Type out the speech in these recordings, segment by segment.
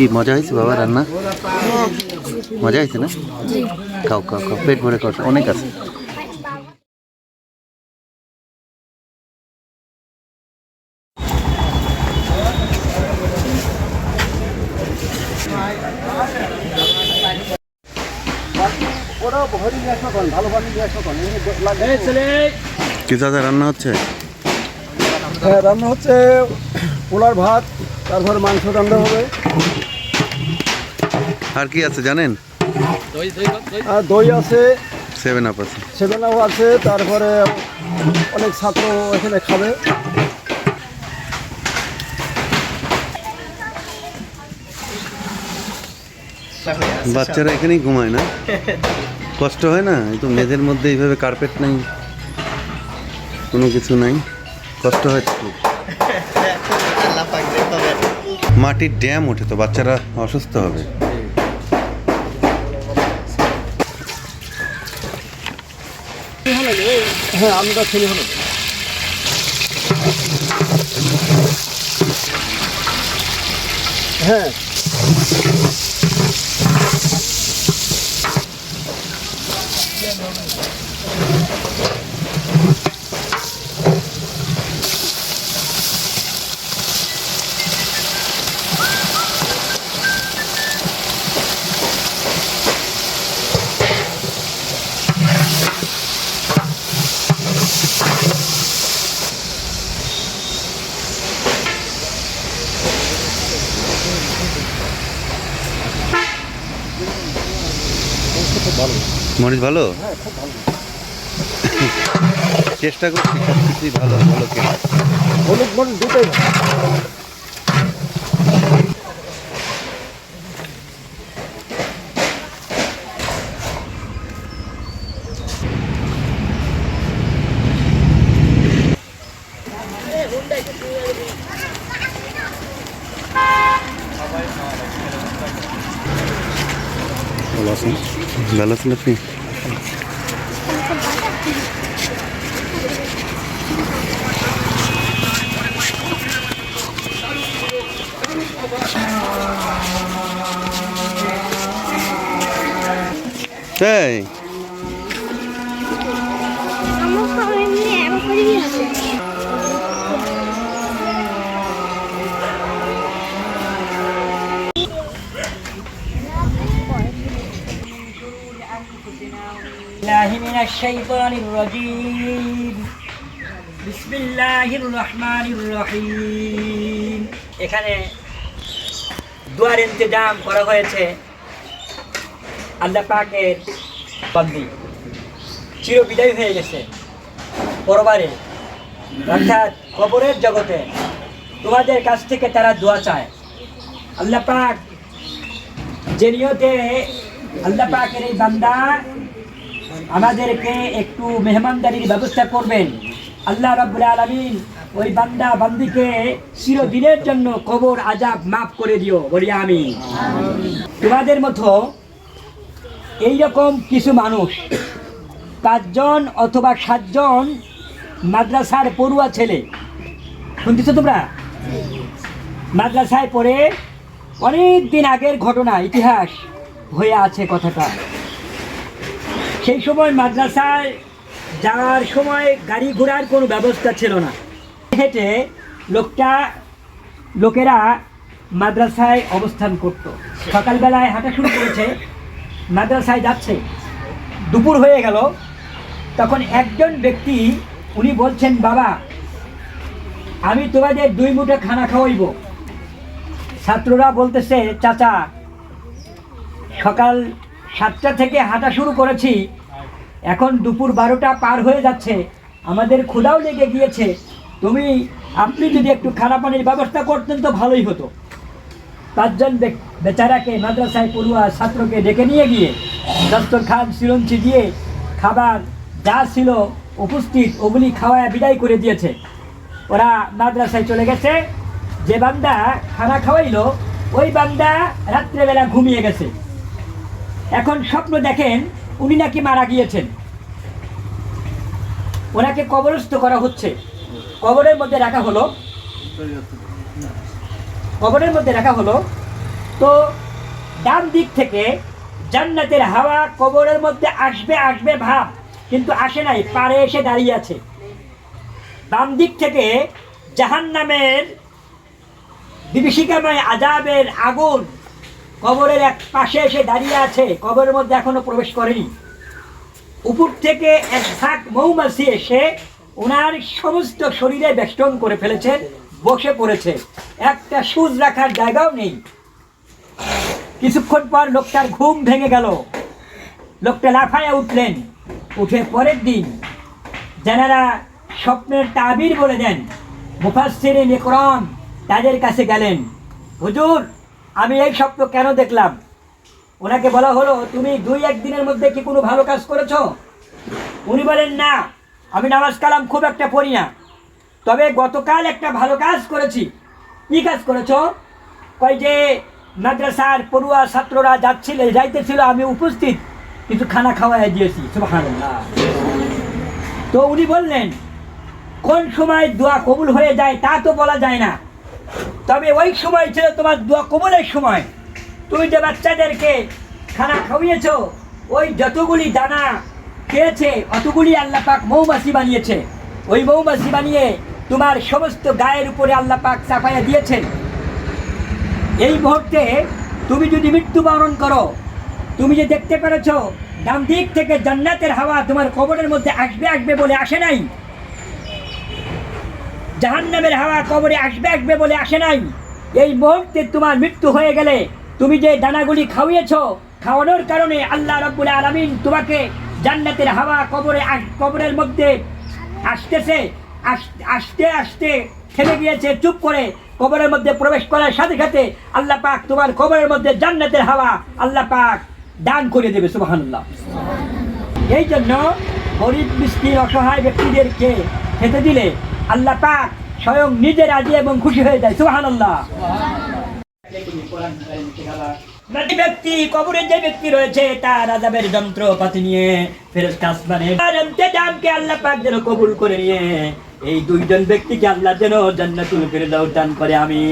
কি মজা হয়েছে বাবা রান্না? মজা হয়েছে না? খাও খাও খাও পেট ভরে খাও অনেক আছে। কি দাদা রান্না হচ্ছে? হ্যাঁ রান্না হচ্ছে পোলার ভাত তারপর মাংস রান্না হবে। আর কি আছে জানেন? আর দই আছে সেভেন আপ আছে। সেভেন আপ আছে তারপরে অনেক ছাত্র এখানে খাবে। বাচ্চারা এখানেই ঘুমায় না? কষ্ট হয় না? তো মেঝের মধ্যে এইভাবে কার্পেট নেই। কোনো কিছু নাই। কষ্ট হয় খুব। মাটির ড্যাম ওঠে তো বাচ্চারা অসুস্থ হবে। হ্যাঁ আমরা ছেলে হলো হ্যাঁ। মরিচ ভালো? চেষ্টা করছি সব কিছুই ভালো ভালো কেনা হলুদ মরিচ দুটোই ভালো। আছেন ভালো তাই الشيطان الرجيم بسم الله الرحمن الرحيم এখানে দুয়ার ইন্তজাম করা হয়েছে আল্লাহ পাকের বন্দি চির বিদায় হয়ে গেছে পরবারে অর্থাৎ কবরের জগতে তোমাদের কাছ থেকে তারা দোয়া চায় আল্লাহ পাক যে নিয়তে আল্লাহ পাকের এই বান্দা আমাদেরকে একটু মেহমানদারির ব্যবস্থা করবেন। আল্লাহ রাব্বুল আলামিন ওই বান্দা, বান্দিকে চিরদিনের জন্য কবর আজাব মাফ করে দিও, বলি আমি তোমাদের মতো এইরকম কিছু মানুষ, পাঁচজন অথবা সাতজন মাদ্রাসার পড়ুয়া ছেলে, শুনতেছ তোমরা? মাদ্রাসায় পড়ে অনেক দিন আগের ঘটনা, ইতিহাস হয়ে আছে কথাটা। সেই সময় মাদ্রাসায় যাওয়ার সময় গাড়ি ঘোড়ার কোনো ব্যবস্থা ছিল না। হেঁটে লোকটা, লোকেরা মাদ্রাসায় অবস্থান করত। সকালবেলায় হাঁটা শুরু করেছে, মাদ্রাসায় যাচ্ছে। দুপুর হয়ে গেল। তখন একজন ব্যক্তি, উনি বলছেন, বাবা, আমি তোমাদের দুই মুঠে খানা খাওয়াইব। ছাত্ররা বলতেছে, চাচা, সকাল সাতটা থেকে হাঁটা শুরু করেছি। এখন দুপুর বারোটা পার হয়ে যাচ্ছে। আমাদের ক্ষুধাও লেগে গিয়েছে। তুমি, আপনি যদি একটু খানা পানির ব্যবস্থা করতেন তো ভালোই হতো। পাঁচজন বেচারাকে মাদ্রাসায় পড়ুয়া ছাত্রকে ডেকে নিয়ে গিয়ে দস্তর খান সিরঞ্চি দিয়ে খাবার যা ছিল উপস্থিত ওগুলি খাওয়ায় বিদায় করে দিয়েছে। ওরা মাদ্রাসায় চলে গেছে। যে বান্দা খানা খাওয়াইলো, ওই বান্দা রাত্রেবেলা ঘুমিয়ে গেছে। এখন স্বপ্ন দেখেন উনি নাকি মারা গিয়েছেন। ওনাকে কবরস্থ করা হচ্ছে। কবরের মধ্যে রাখা হলো। কবরের মধ্যে রাখা হলো। তো ডান দিক থেকে জান্নাতের হাওয়া কবরের মধ্যে আসবে আসবে ভাব, কিন্তু আসে নাই, পারে এসে দাঁড়িয়ে আছে। বাম দিক থেকে জাহান্নামের বিভীষিকাময় আজাবের আগুন কবরের এক পাশে এসে দাঁড়িয়ে আছে, কবরের মধ্যে এখনও প্রবেশ করেনি। উপর থেকে এক ঝাঁক মৌমাছি এসে ওনার সমস্ত শরীরে বেষ্টন করে ফেলেছেন বসে পড়েছে। একটা সুজ রাখার জায়গাও নেই। কিছুক্ষণ পর লোকটার ঘুম ভেঙে গেল। লোকটা লাফায়া উঠলেন। উঠে পরের দিন যারা স্বপ্নের তাবির বলে দেন মুফাসসিরিন ইকরাম তাদের কাছে গেলেন। হুজুর আমি এই স্বপ্ন কেন দেখলাম? ওনাকে বলা হলো, তুমি দুই একদিনের মধ্যে কি কোনো ভালো কাজ করেছ? উনি বলেন, না, আমি নামাজ কালাম খুব একটা পড়ি না। তবে গতকাল একটা ভালো কাজ করেছি। কি কাজ করেছ? কই যে মাদ্রাসার পড়ুয়া ছাত্ররা যাচ্ছিল, যাইতেছিল, আমি উপস্থিত। কিছু খানা খাওয়াই দিয়েছি। তো উনি বললেন, কোন সময় দোয়া কবুল হয়ে যায় তা তো বলা যায় না। তবে ওই সময় ছিল তোমার দোয়া কবুলের সময়। তুমি যে বাচ্চাদেরকে খানা খাওয়িয়েছো, ওই যতগুলি দানা খেয়েছে, অতগুলি আল্লাহ পাক মৌমাছি বানিয়েছে। ওই মৌমাছি বানিয়ে তোমার সমস্ত গায়ের উপরে আল্লাহ পাক চাপাইয়া দিয়েছেন। এই মুহূর্তে তুমি যদি মৃত্যুবরণ করো, তুমি যে দেখতে পেরেছ, ডান দিক থেকে জান্নাতের হাওয়া তোমার কবরের মধ্যে আসবে আসবে বলে আসে নাই। জাহান্নামের হাওয়া কবরে আসবে আসবে বলে আসে নাই। এই মুহূর্তে তোমার মৃত্যু হয়ে গেলে তুমি যে দানাগুলি খাওয়িয়েছো, খাওয়ানোর কারণে আল্লাহ রাব্বুল আলামিন তোমাকে জান্নাতের হাওয়া কবরে কবরের মধ্যে আসতেছে, আস- আসতে আসতে থেমে গিয়েছে, চুপ করে কবরের মধ্যে প্রবেশ করার সাথে সাথে আল্লাহ পাক তোমার কবরের মধ্যে জান্নাতের হাওয়া আল্লাহ পাক দান করে দেবে, সুবহানাল্লাহ। এই জন্য গরিব মিষ্টির অসহায় ব্যক্তিদেরকে খেতে দিলে আল্লাহ পাক স্বয়ং নিজে রাজি এবং খুশি হয়ে যায় সুহান আল্লাহ ব্যক্তি যে ব্যক্তি রয়েছে, তার আজাবের যন্ত্রপাতি নিয়ে আর ইন্তেজামকে আল্লাহ পাক যেন কবুল করে নিয়ে, এই দুইজন ব্যক্তিকে আল্লাহ যেন জান্নাতুল ফেরদাউস দান করে আমি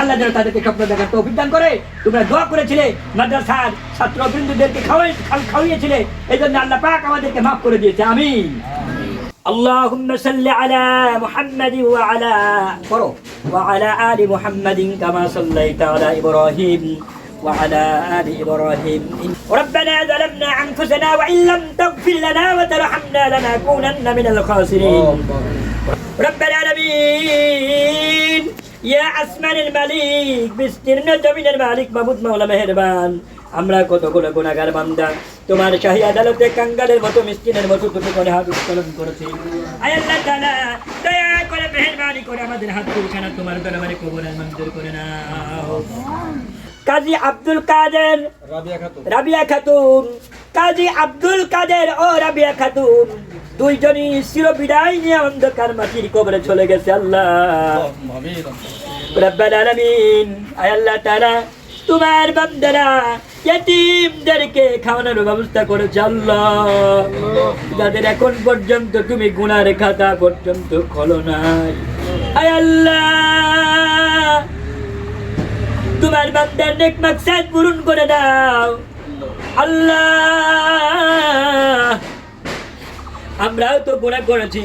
আল্লাহ যেন তাদেরকে স্বপ্ন দেখার তৌফিক করে। তোমরা দোয়া করেছিলে, মাদ্রাসার ছাত্র বৃন্দুদেরকে খাওয়াই খাওয়িয়েছিলে এই জন্য আল্লাহ পাক আমাদেরকে মাফ করে দিয়েছে, আমিন। اللهم صل على محمد وعلى وعلى آل محمد كما صليت على إبراهيم وعلى آل إبراهيم ربنا ظلمنا أنفسنا وإن لم تغفر لنا وترحمنا لنكونن من الخاسرين ربنا نبيين يا أسمان المليك باسترنا من المالك مبود مولى مهربان আমরা কতগুলো গুণাগার বান্দা। তোমার শাহী আদালতে কাঙ্গালের মতো মিষ্টিনের মতো দুটো করে হাত উত্তোলন করেছি। আল্লাহ তাআলা দয়া করে মেহেরবানি করে আমাদের হাত তুলখানা তোমার দরবারে কবরের মঞ্জুর করে নাও। কাজী আব্দুল কাদের রাবিয়া খাতুন। কাজী আব্দুল কাদের ও রাবিয়া খাতুন। দুইজনই চির বিদায় নিয়ে অন্ধকার মাটির কবরে চলে গেছে আল্লাহ। রব্বাল আলামিন। আয় আল্লাহ তাআলা তোমার বান্দারা ইয়েতিমদেরকে খাওয়ানোর ব্যবস্থা করেছে আল্লাহ। যাদের এখন পর্যন্ত তুমি গুনার খাতা পর্যন্ত খোলো নাই। আয় আল্লাহ, তোমার বান্দার নেক মাকসাদ পূরণ করে দাও। আল্লাহ, আমরাও তো গুণা করেছি।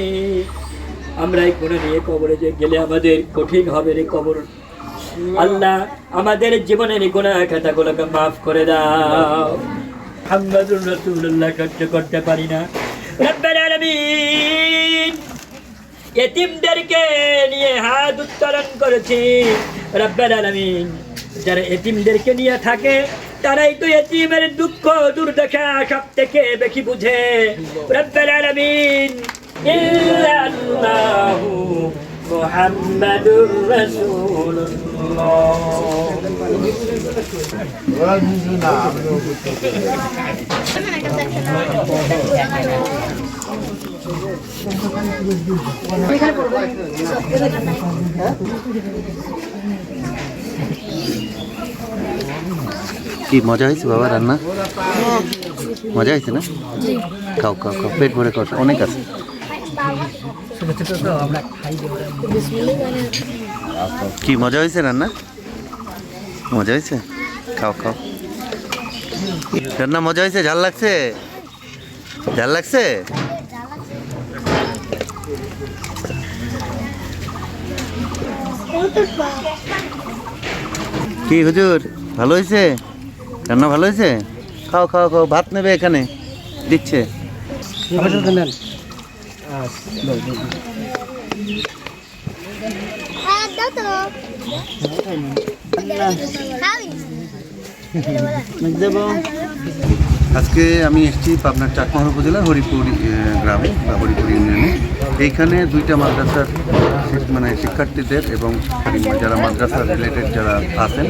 আমরা এই গুণা নিয়ে কবরে যে গেলে আমাদের কঠিন হবে রে কবর। আল্লাহ আমাদের জীবনের গুণা খাতাগুলোকে মাফ করে দাও। হাম্মাদুর রাসূলুল্লাহ সহ্য করতে পারি না। রব্বাল আলামিন এতিমদেরকে নিয়ে হাত উত্তোলন করেছি। রব্বাল আলামিন যারা এতিমদেরকে নিয়ে থাকে, তারাই তো এতিমের দুঃখ দুর্দশা সব থেকে বেশি বুঝে। রব্বাল আলামিন, ইল্লাল্লাহু মুহাম্মাদুর রাসূলুল্লাহ কি মজা হয়েছে বাবা রান্না? মজা হয়েছে না? খাও খাও খাও পেট ভরে খাও অনেক আছে। কি, মজা হয়েছে রান্না? মজা হয়েছে? খাও খাও। রান্না মজা হয়েছে? ঝাল লাগছে? ঝাল লাগছে? কি হুজুর, ভালো হয়েছে? রান্না ভালো হয়েছে? খাও খাও খাও। ভাত নেবে এখানে। দিচ্ছে। আজকে আমি এসেছি পাবনার চাকমার উপজেলার হরিপুর গ্রামে, বা হরিপুর ইউনিয়নে। এইখানে দুইটা মাদ্রাসার মানে শিক্ষার্থীদের এবং যারা মাদ্রাসা রিলেটেড যারা আছেন,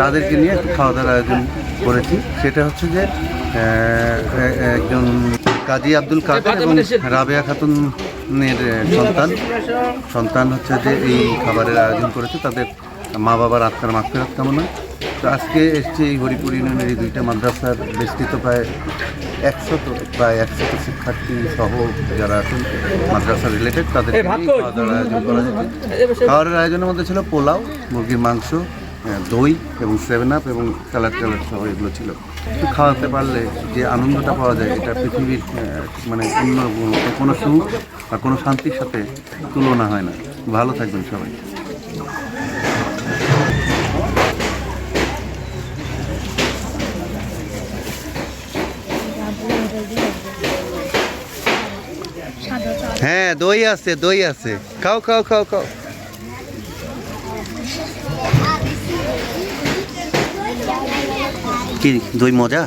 তাদেরকে নিয়ে খাওয়া দাওয়ার আয়োজন করেছি। সেটা হচ্ছে যে একজন কাজী আব্দুল কাদের এবং রাবেয়া খাতুনের সন্তান। সন্তান হচ্ছে যে এই খাবারের আয়োজন করেছে। তাদের মা বাবার আত্মার মাফেরাত কামনা। তো আজকে এসছে এই হরিপুর ইউনিয়নের এই দুইটা মাদ্রাসার বেষ্টিত প্রায় একশত প্রায় একশত শিক্ষার্থী সহ যারা আছেন মাদ্রাসা রিলেটেড তাদের আয়োজন করা হয়েছে। খাওয়ারের আয়োজনের মধ্যে ছিল পোলাও মুরগির মাংস দই এবং সেভেন আপ এবং স্যালাড ট্যালাড সহ এগুলো ছিল। একটু খাওয়াতে পারলে যে আনন্দটা পাওয়া যায়, এটা পৃথিবীর মানে অন্য কোনো সুখ বা কোনো শান্তির সাথে তুলনা হয় না। ভালো থাকবেন সবাই। হ্যাঁ দই আছে দই আছে। খাও খাও খাও খাও। কি দই মজা?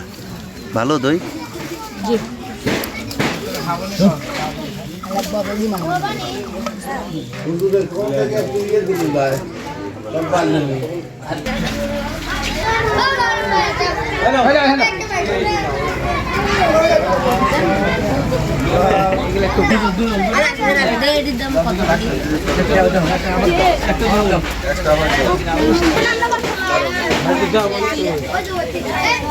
ভালো দই? দাম 我不知我自